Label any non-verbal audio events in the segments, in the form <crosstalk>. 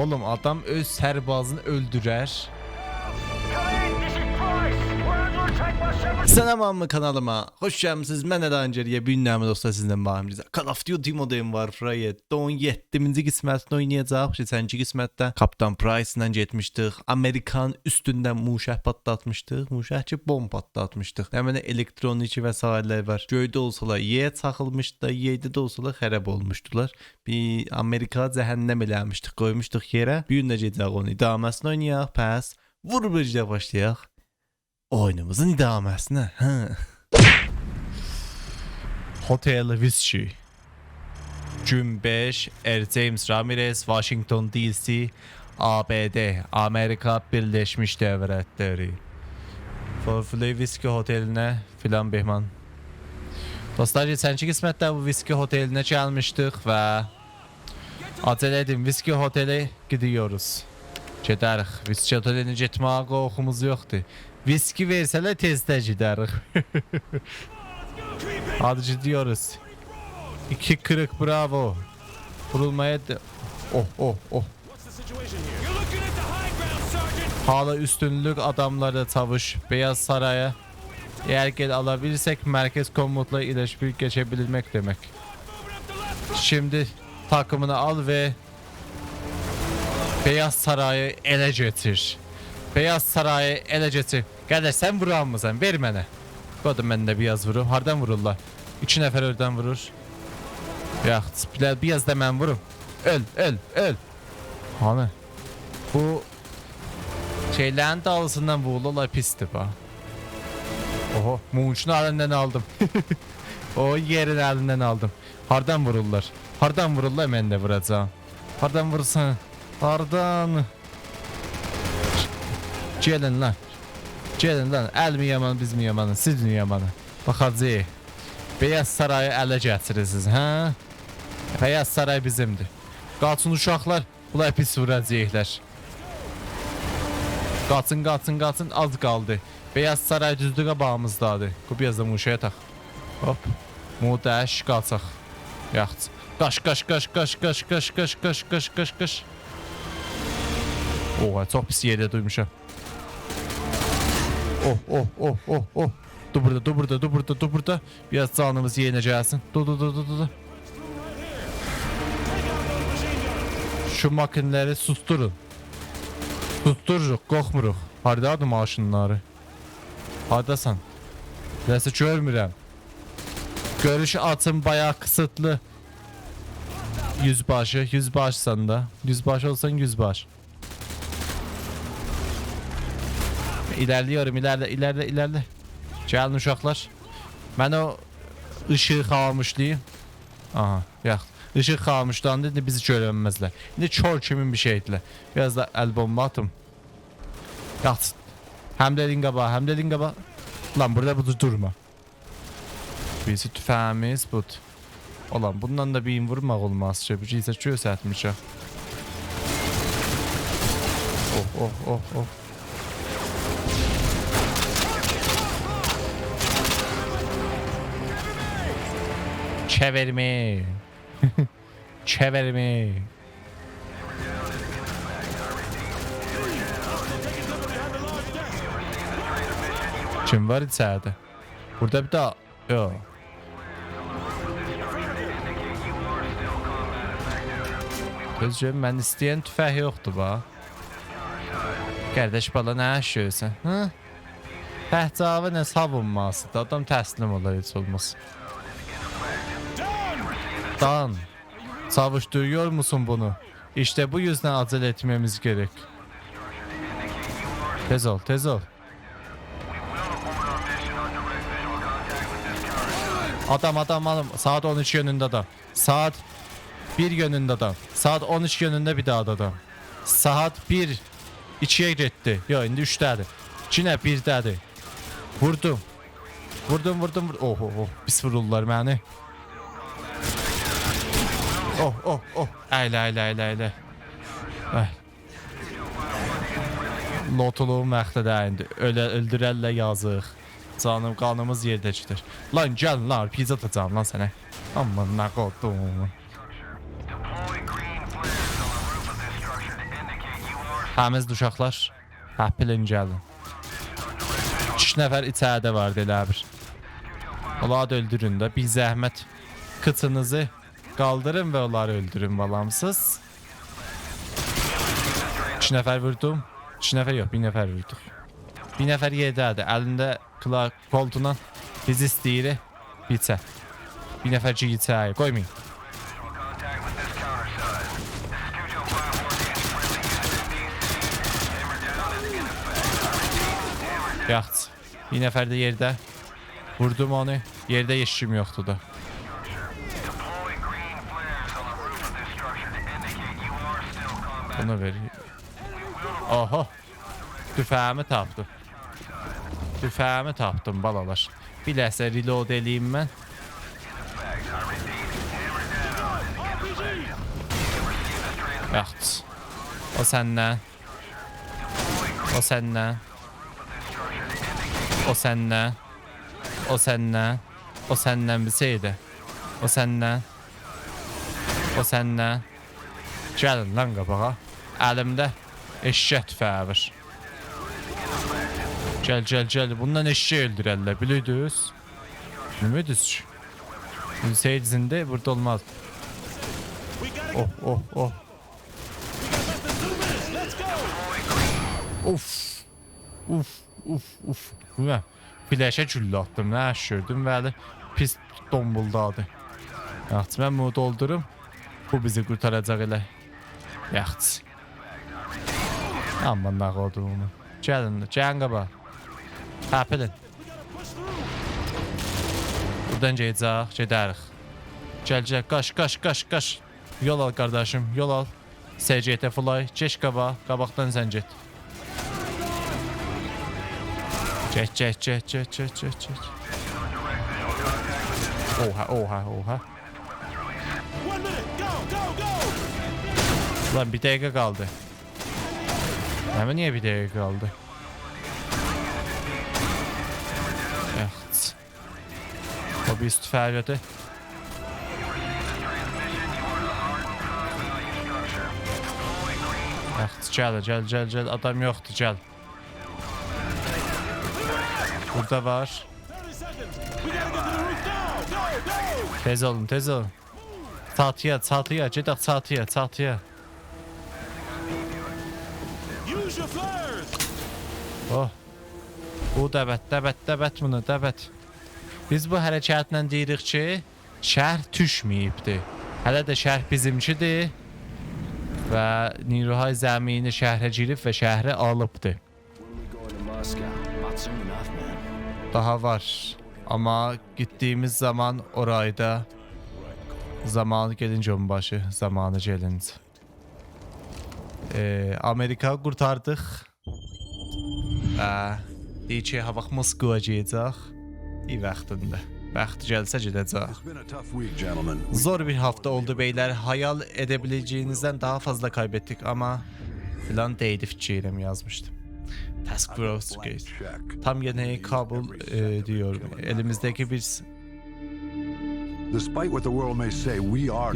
Oğlum adam öz sərbazını öldürer. Selam kanalıma. Hoş geldiniz. Mən Ədancəriyə büyünləmi dostlar sizdən bağımlıyız. Call of Duty modem var. Riot 17-ci qismətini oynayacaq. Keçənki qismətdə Kapitan Price ilə getmişdik. Amerikan üstündən muşah patlatmışdıq. Muşah ki bomb patlatmışdıq. Həmin elektronik vəsaitlər var. Göydə olsalar yer çaxılmışdı, yerdə də olsalar xərab olmuşdular. Bir Amerika cəhənnəm eləmişdik, qoymuşduq yerə. Bu gün də gedəcək onu idaməsini oynayaq. Pəs vur bircə başlayaq. Oyunumuzun idaməsine. Hə. Hotel Whiskey. Gün 5 R. James Ramirez, Washington DC, ABD, Amerika Birleşmiş Devletleri. Forfuley Whiskey Hotelinə filan Behman. Dostlar, geçənki qismətdə bu Whiskey Hotelinə gəlmişdik və acele edin Whiskey Hoteli gidiyoruz. Gedərik. Whiskey Hotelinə getməyə qorxumuz yoxdur. Viski versələr tezdə gedərik. <laughs> Hadi gidiyoruz. İki kırık bravo. Vurulmaya da... Oh oh oh. Hala üstünlük adamları çavuş. Beyaz Saray'a eğer gel alabilirsek merkez komutla iletişim geçebilmek demek. Şimdi takımını al ve Beyaz Saray'ı ele getir. Beyaz Saray'ı ele getir. Kardeş sen vuran mısın? Ver mənə. Qoydum mən də biraz vurum. Hardan vururlar? İki nəfər öldən vurur. Bir biraz da mən vurum. Öl, öl, öl. Hani? Bu şeylərin dalısından vurulurlar pisdir ba. Oho, Munch'un elinden aldım. <laughs> o yerin elinden aldım. Hardan vururlar? Hardan vururlar mən də vuracağım. Hardan vursan? Hardan? Gelin lan. Gelin lan. El mi yaman biz mi yamanı? Siz mi yamanı? Bakacağız. Beyaz Sarayı ələ gətirirsiniz, hə? Beyaz Saray bizimdir. Qaçın uşaqlar, bunlar pis vuracaqlar. Qaçın, qaçın, qaçın, az qaldı. Beyaz Saray düzdür qabağımızdadır. Bu biraz da muşaya tax. Hop. Mudaş qaçaq. Yaxşı. Qaş, qaş, qaş, qaş, qaş, qaş, qaş, qaş, qaş, qaş, qaş. Oha, çox pis yerdə duymuşam. Oh oh oh oh oh. Dur burada dur burada dur burada dur burada. Biraz yerine gelsin. Dur dur dur dur dur. Şu makineleri susturun. Sustururuq, qorxmuruq. Hardadır maşınları? Hardasan? Nəsə görmürəm. Görüş açım bayağı kısıtlı. Yüzbaşı, yüzbaşsan da. Yüzbaşı olsan yüzbaş. İlerliyorum ilerle ilerle ilerle. Gəlin uşaqlar. Mən o ışığı xamışlayım. Aha, yax. Işıq xamışlandı, indi bizi görənməzlər. İndi kör kimin bir şeydilər. Biraz da əl bomba atım. Yax. Həm dedin qaba, həm dedin qaba. Lan burada bu durma. Birisi tüfəğimiz bud. Olan bundan da bir vurmaq olmaz. Bir şey isə göstərmişəm. Oh oh oh oh. Çevirme. Çevirme. Kim var içeride? Burada bir daha... Yok. Özcüm mən istəyən tüfək yoxdur ba. Qardaş bala nə yaşıyorsan? Hı? Təhcavı nə savunmasıdır. Adam təslim olar heç olmaz. Dan. Çavuş duyuyor musun bunu? İşte bu yüzden acele etmemiz gerek. Tez ol, tez ol. Adam adam adam saat 13 yönünde adam. Saat 1 yönünde adam. Saat 13 yönünde bir daha da adam. Saat 1 2'ye gitti. Yo indi 3'dədir. Yine 1'dədir. Vurdum. Vurdum vurdum. vurdum. Oh oh oh. Pis vururlar. Oh oh oh. Əylə əylə əylə əylə. Ay. Lotuluğun vaxtı da indi. Ölə öldürərlər yazıq. Canım qanımız yerdəkidir. Lan gəl lan pizza atacağım lan sənə. Aman nə qodum. Həmiz uşaqlar. Həpilin gəlin. 3 nəfər içəridə var elə bir. Da öldürün də. Bir zəhmət kıçınızı kaldırın və onları öldürün balamsız. 2 nəfər vurdum. 2 nəfər yox, 1 nəfər vurduq. Bir nəfər yerdədir. Əlində kla koltuğundan biz istəyir biçə. Bir nəfər giyicəyə qoymayın. Yaxşı. Bir nəfər də yerdə. Vurdum onu. Yerdə heç kim yoxdur da. Bunu ver. Oho. Tüfəğimi tapdım. Tüfəğimi tapdım balalar. Bir ləhsə reload eləyim mən. Yaxşı. O səndən. O səndən. O səndən. O səndən. O səndən bir şeydi. O səndən. O səndən. Gəlin lan qabağa. Əlimdə eşşək tüfəyi var. Gel gel gel. Bundan eşeği öldürerler biliyoruz. Ümidüz. Hüseyin de burada olmaz. Oh oh oh. Uf. Uf uf uf. Ulan flaşa güllə attım. Nə şürdüm bəli. Pis dombuldadı. Yaxşı mən bunu doldurum. Bu bizi qurtaracaq elə. Yaxşı. Aman nə qoduğumu. Gəlin, gəlin qabağa. Həpilin. Buradan gedəcək, gedərik. Gəl, gəl, qaş, qaş, qaş, qaş. Yol al qardaşım, yol al. SCT Fly, geç qabağa, qabaqdan sən get. Get, get, get, get, get, get, get. Oha, oha, oha. Lan bir dəqiqə qaldı. Həmin niyə bir dəqiqə qaldı? Evet. O bir istifade. Evet, gel, gel, gel, gel. Adam yoktu, gel. Burada var. 30 seconds! We gotta get to the roof now! Go, go! Tez olun, tez olun. Çatıya, çatıya, gedək çatıya, çatıya. Oh. Bu dəbət, dəbət, dəbət bunu, dəbət. Biz bu hərəkətlə deyirik ki, şəhər düşməyibdi. Hələ də şəhər bizimkidir və Niruhay zəmini şəhərə girib və şəhəri alıbdı. When we going to Moscow? Not soon enough, man. Daha var. Amma gittiğimiz zaman orayda zamanı gelince onbaşı, zamanı gelince. Ee, Amerika qurtardıq. Və deyir ki, ha vaxt Moskva gedəcək. İyi vaxtında. Vaxt gəlsə gedəcək. Zor bir hafta oldu beyler. Hayal edebileceğinizden daha fazla kaybettik ama filan değdi fikrim yazmıştım. Task Force. Tam yine Kabul e, diyor. Elimizdeki bir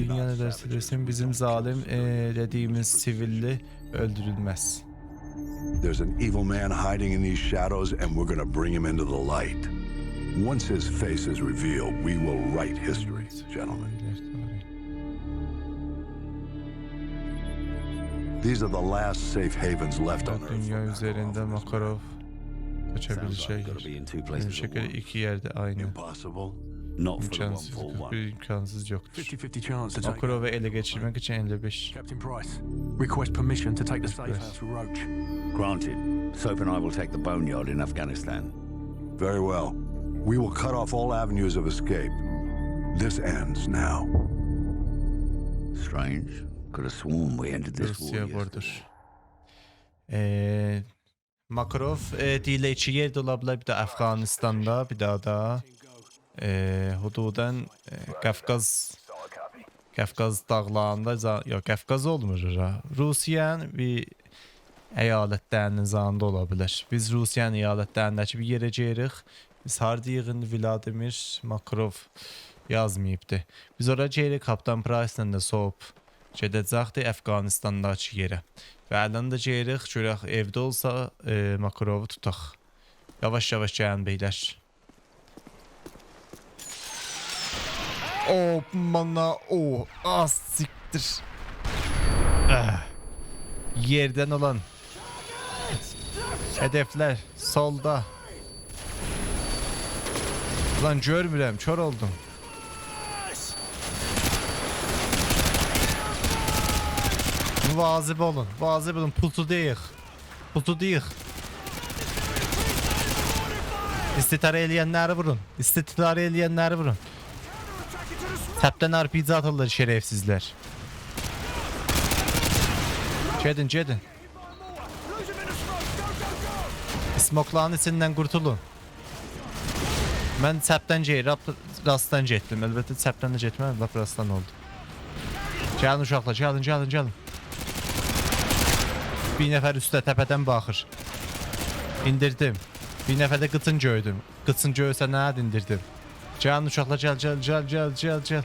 dünya ne derse desin bizim zalim e, dediğimiz sivilli öldürülmez. There's an evil man hiding in these shadows, and we're gonna bring him into the light. Once his face is revealed, we will write history, gentlemen. These are the last safe havens left on Earth. Dünya üzerinde Makarov kaçabilecek. Şekeri once. iki yerde aynı. Impossible. Not for the one İmkansız, full one. bir imkansız yoktur. 50-50 chance to take Makarov'u ele geçirmek için 55. Captain Price. Request permission to take the safe house for Roach. Granted. Soap and I will take the boneyard in Afghanistan. Very well. We will cut off all avenues of escape. This ends now. Strange. Could have sworn we ended this war yesterday. Ee, Makarov e, ola bilər. Bir də Əfqanistanda, bir daha da e, hududan e, Qafqaz Qafqaz dağlarında yox Qafqaz olmur ora. Rusiyanın bir əyalətlərinin zanında ola. Biz Rusiyanın əyalətlərindəki bir yerə gedirik. Biz hardayığın Vladimir Makarov yazmayıbdı. Biz ora gedirik Kapitan Price-la da soğub Gedəcəkdi Əfqanistandakı yerə. Və əldən də gedirik, görək evdə olsa e, Makarovu tutaq. Yavaş-yavaş gəlin beylər. O mana o az siktir. Ah. Yerdən olan hedefler solda. Lan görmürəm, kör oldum. Vazib olun, vazib olun, pultudayıq. Pultudayıq. İstitar eləyənləri vurun. İstitar eləyənləri vurun. Təpdən RPG atırlar şerefsizler. Gedin, gedin. Smokların içindən qurtulun. Mən səpdən cey, rap rastdan getdim. Əlbəttə səpdən də getmədim, lap rastdan oldu. Gəlin uşaqlar, gəlin, gəlin, gəlin. Bir nəfər üstə təpədən baxır. İndirdim. Bir nəfər də qıçın göydüm. Qıçın göysə nə indirdim. Gəlin uşaqlar, gəl, gəl, gəl, gəl, gəl, gəl.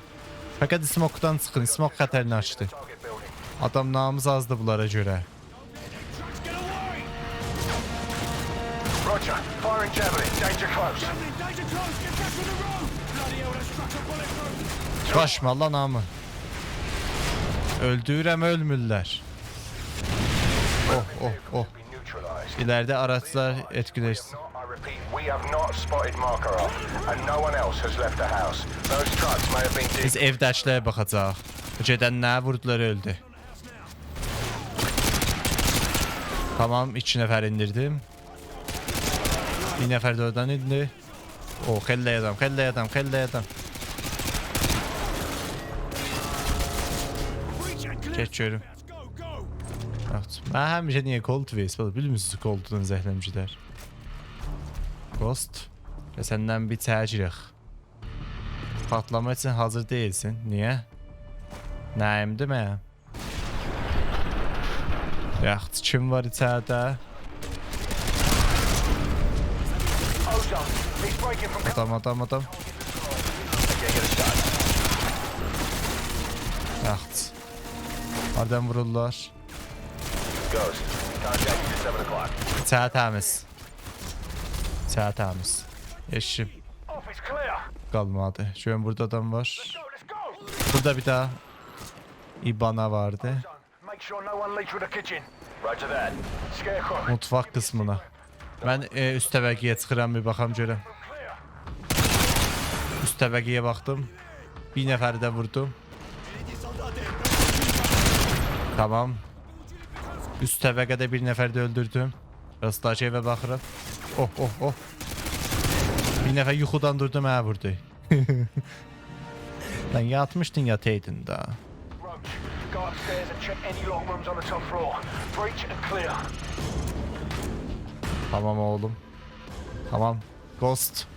Fəqət smokdan çıxın, smok xətərini açdı. Adam namız azdı bunlara görə. Roger. Firing javelin. Danger close. Başma lan namı. Öldürəm ölmürlər. Oh, oh, oh. İleride araçlar etkileşsin. Repeat, we have not spotted Makarov, and no one else has left the house. Those trucks may have been Biz evdəkilərə baxacaq. Gedən nə vurdular öldü. Tamam, iki nəfər indirdim. Bir nəfər də oradan indi. O, xəllə adam, xəllə adam, xəllə adam. Geç görüm. Mən həmişə niyə Cold var? Bilmirsiniz Cold'dan zəhləmcilər. Ghost. Və səndən bir təcrüh. Patlama üçün hazır değilsin. Niyə? Nəyimdir mən? Yaxşı, kim var from Adam, adam, adam. Yaxşı. Hardan vururlar? Ghost. Contact you at 7 o'clock. İçəri təmiz. İçəri təmiz. Eşim clear. qalmadı. Görün burada adam var. Burada bir daha İbana vardı. Mutfaq qismına. Mən e, üst təbəqəyə çıxıram bir baxam görəm. Üst təbəqəyə baxdım. Bir nəfəri də vurdum. Tamam. Üst təbəqədə bir nəfər də öldürdüm. Rastlaşa evə baxıram. Oh oh oh. Bir nəfər yuxudan durdum hə vurdu. <laughs> Lan yatmışdın yataydın da. Tamam oğlum. Tamam. Ghost.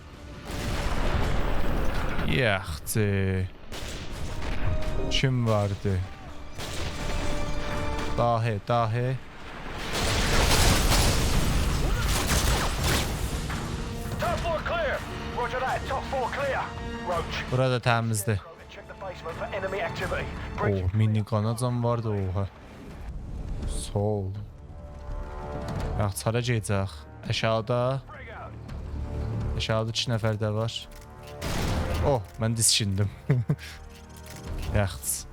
Yaxtı. Kim vardı? Dahi, dahi. Burada təmizdir. Oh, mini qanacan vardı oha. Sol. Yaxşı, hara gedəcək? Aşağıda, aşağıda 2 nəfər də var. Oh, mən diskindim. <laughs> Yaxşı.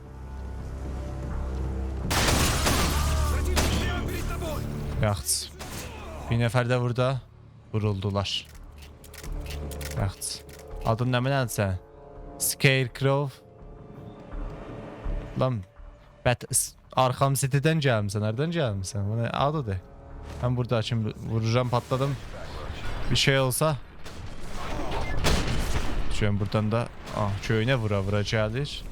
Yaxşı. Bir nəfər də burada vuruldular. Yaxşı. Adın nə mənədir sən? Scarecrow. Lan Bət Arkham City'dən gəlmisən. Nereden gəlmisən? Bu nə adıdır? Ben burada şimdi vuracağım patladım. Bir şey olsa. Şöyle buradan da ah köyüne vura vura gelir.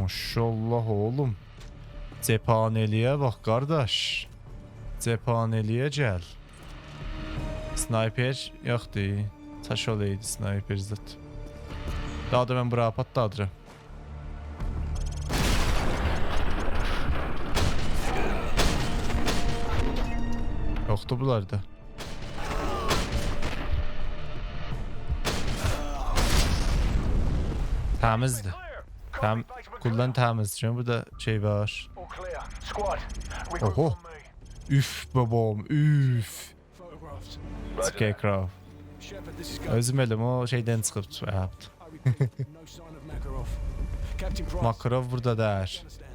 Maşallah oğlum. Cephaneliğe bak kardeş. Cephaneliğe gel. Sniper yoxdur. Taş olaydı sniper zat. Daha da ben buraya patladıram. Yoktu bunlarda. Təmizdir. Clear. Tam kullan temizleyeceğim. Burada şey var. Oho. Üf babam üf. Scarecrow. Shepard, this is Gus. Özüm elim o şeyden çıkıp şey yaptı. <laughs> Makarov. Burada der. Understand.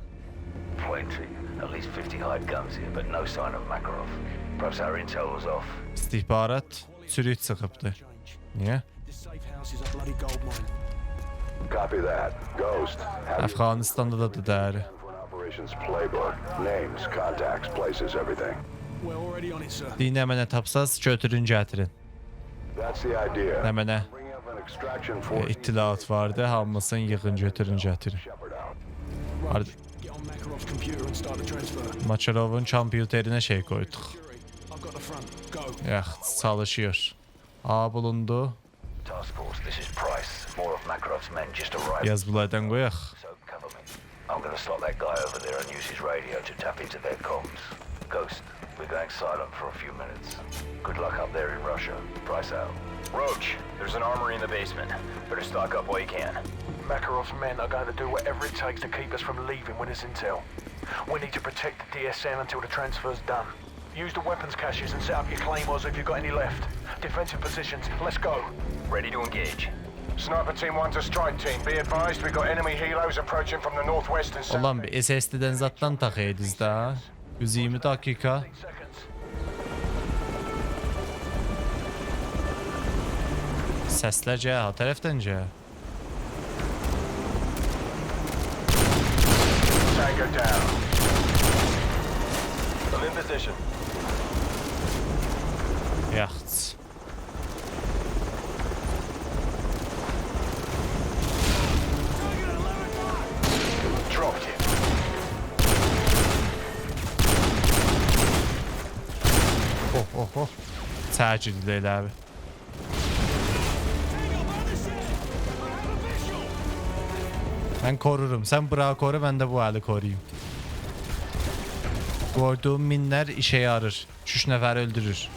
Plenty. At least 50 hired guns here, but no sign of Makarov. Perhaps our intel was off. İstihbarat sürüt çıkıptı. Niye? Copy that. Ghost. Afganistan'da da da. Dine mənə tapsaz götürün gətirin. That's the idea. Nə mənə e, vardı. Hamısını yığın götürün gətirin. Maçarovun kompüterinə şey. Go. Yax, çalışıyor. A bulundu. Yaz bulaydan qoyaq. I'm gonna slot that guy over there and use his radio to tap into their comms. Ghost, we're going silent for a few minutes. Good luck up there in Russia. Price out. Roach, there's an armory in the basement. Better stock up while you can. Makarov's men are going to do whatever it takes to keep us from leaving when it's intel. We need to protect the DSN until the transfer's done. Use the weapons caches and set up your claymores if you've got any left. Defensive positions, let's go. Ready to engage. Sniper team one to strike team. Be advised we've got enemy helos approaching from the northwest and south. Ulan bir SSD'den zatdan takıydınız da. 120 dakika. Səslər cə, ha tərəfdən cə. Tango down. I'm in position. Yaxç. Təcildə elə abi. Ben korurum. Sen bırak koru ben de bu hali koruyayım. Koyduğum minler işe yarar. Üç nefer öldürür.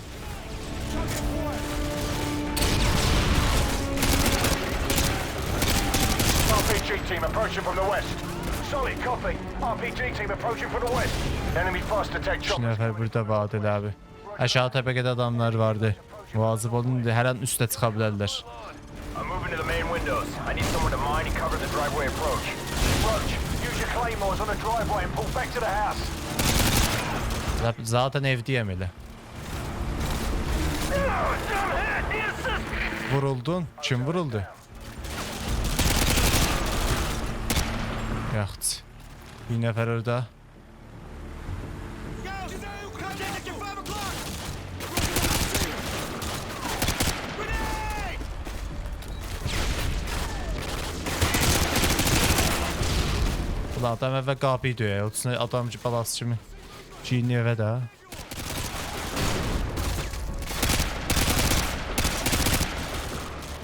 RPG team approaching from the west. Solid copy. RPG team approaching from the west. Enemy fast attack Üç choppers. nefer burada elə abi. Aşağı təbəqədə adamlar vardı. Vazib olun hər an üstə çıxa bilərlər. Zaten evdeyim elə. Vuruldun. Kim vuruldu? Yaxçı. Bir nəfər orada. Ulan adam əvvəl qapıyı döyə. Otusuna adam ki balası kimi. Cini evə də.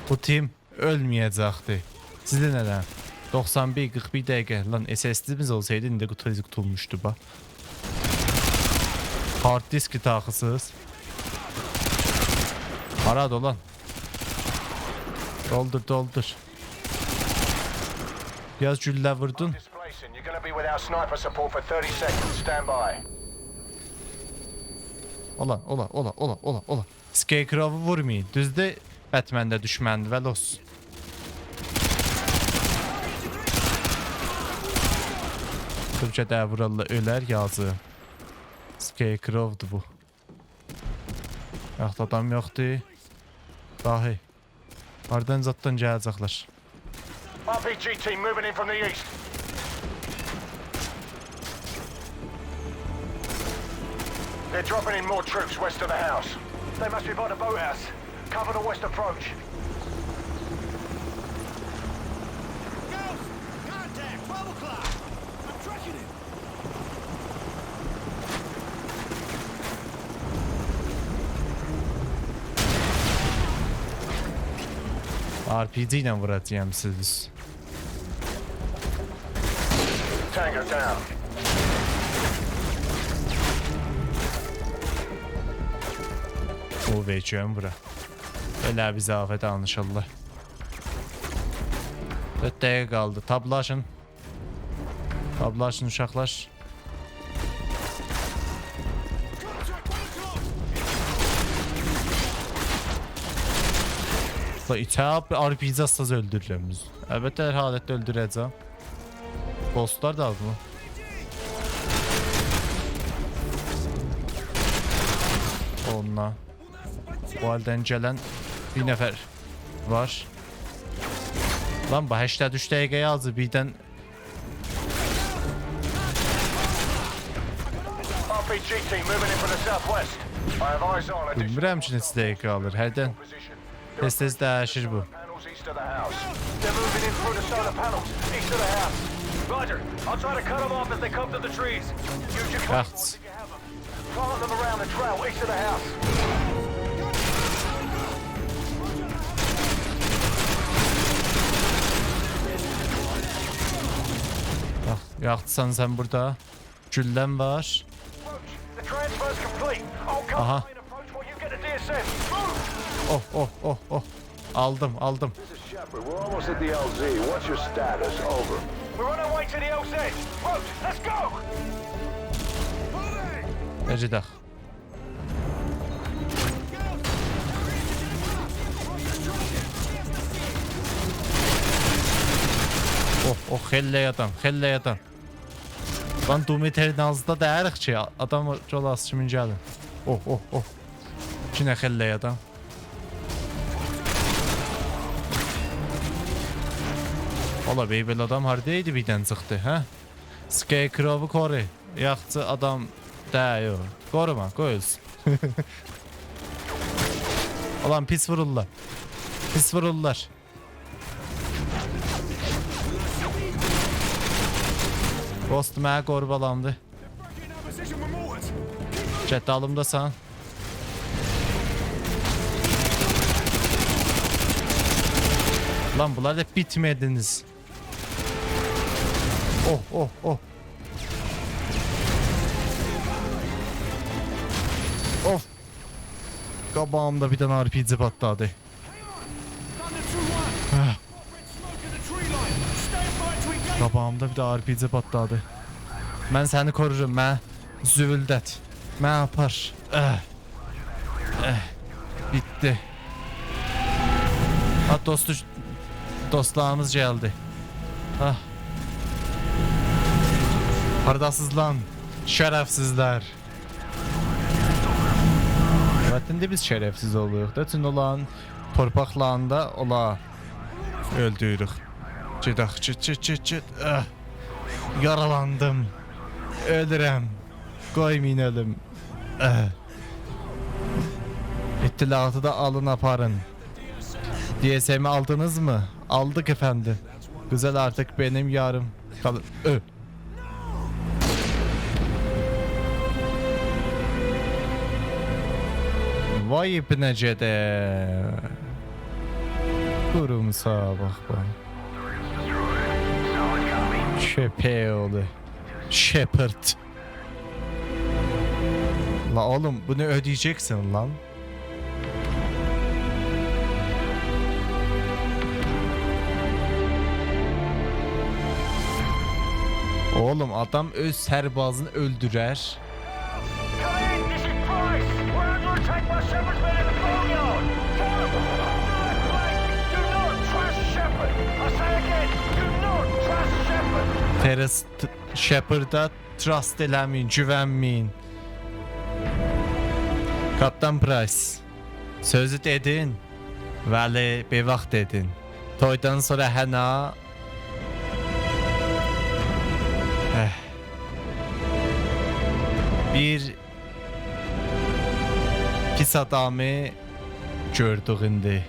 Bu tim ölməyəcəkdi. Sizdə nədən? 91 41 dəqiqə. Lan SSD-miz olsaydı indi qutu qutulmuşdu bax. Hard diski taxısız. Harada olan? Doldur doldur. Biraz güllə vurdun. To be without sniper support for 30 seconds. Stand by. Ola, ola, ola, ola, ola, ola. Scarecrow'u vurmayın. Düzdür, Batman də düşməndir və los. Türkçə də vurarlar, ölər yazı. Scarecrow'dur bu. Yaxud adam yoxdur. Dahi. Hardan zatdan gələcəklər. RPG team moving in from the east. They're dropping in more troops west of the house. They must be by the boathouse. Cover the west approach. Contact, 12 o'clock. I'm tracking him. RPG ilə vuracağam siz. Tango down. O verəcəm bura. Elə bizə afət danışırlar. 4 dəqiqə qaldı. Tablaşın. Tablaşın uşaqlar. La içəb RPG asaz öldürürəm biz. Əlbəttə hər halətdə öldürəcəm. Bosslar da az mı? Onunla. Bu haldən gələn bir nəfər var. Lan bu 83 dəqiqəyə azı birdən RPG team moving in from the southwest. I have eyes on additional bilmirəm ki neçə dəqiqə alır. Hərdən tez-tez dəyişir bu. Roger. Plant them around the trail east of the house. While you get the DSM. Move! Oh oh oh oh. Aldım aldım. Ecidək. Oh oh xellə adam, xellə adam. Lan Dumeterin ağzında dəyirik ki, adam yol az kimin gəlin. Oh oh oh. Kinə xellə adam. Ola bey belə adam hardaydı birdən çıxdı, hə? Scarecrow'u koru. Yaxçı adam dəyo. Qoruma, qoy ölsün. <laughs> Ulan pis vururlar. Pis vururlar. Position with mortars. Chat dalımdasan. Lan bunlar da bitmediniz. Oh oh oh. Of. Qabağımda bir dənə RPG patladı. Thunder 2-1. Ah. Red smoke in the tree line. Stand by to engage. Qabağımda bir də RPG patladı. Mən səni korurum, mən züvüldət. Mən apar. Eh. Eh. Bitdi. Ha dostu dostlarımız gəldi. Ah. Hardasız lan? Şərəfsizlər. Əlbəttə biz şərəfsiz oluruq da. Çünki olan torpaqlarında ola öldürürük. Gedək, get, get, get, get. Ah. Yaralandım. Ölürəm. Qoymayın ölüm. Ah. İttilatı da alın aparın. DSM'i aldınız mı? Aldık efendim. Güzel artık benim yarım. Kalın. Ö. Vay ipnece de. Kurumsa bak bak. Köpeğoğlu. Shepard. La oğlum bunu ödeyeceksin lan. Oğlum adam öz sərbazını öldürer. T- Shepard'a trust eləməyin, güvənməyin. Kapitan Price. Sözü dedin. Vəli, bir vaxt dedin. Toydan sonra həna Eh. Bir pis adamı gördük indi.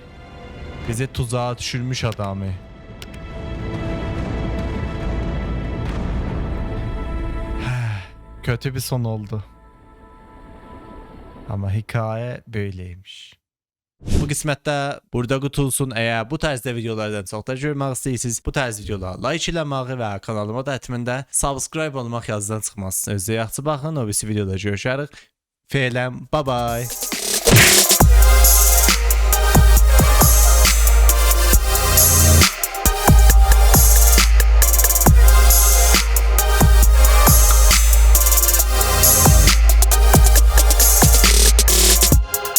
Bizi tuzağa düşürmüş adamı. Kötü bir son oldu. Ama hikaye böyleymiş. Bu qismətdə burada qutulsun. Əgər bu tərzdə videolardan çox da görmək istəyirsiniz, bu tərz videolara like eləməyi və kanalıma da həttəmində subscribe olmaq yazıdan çıxmazsınız. Özünüzə yaxşı baxın. O birisi videoda görüşərik. Feləm, bye bye.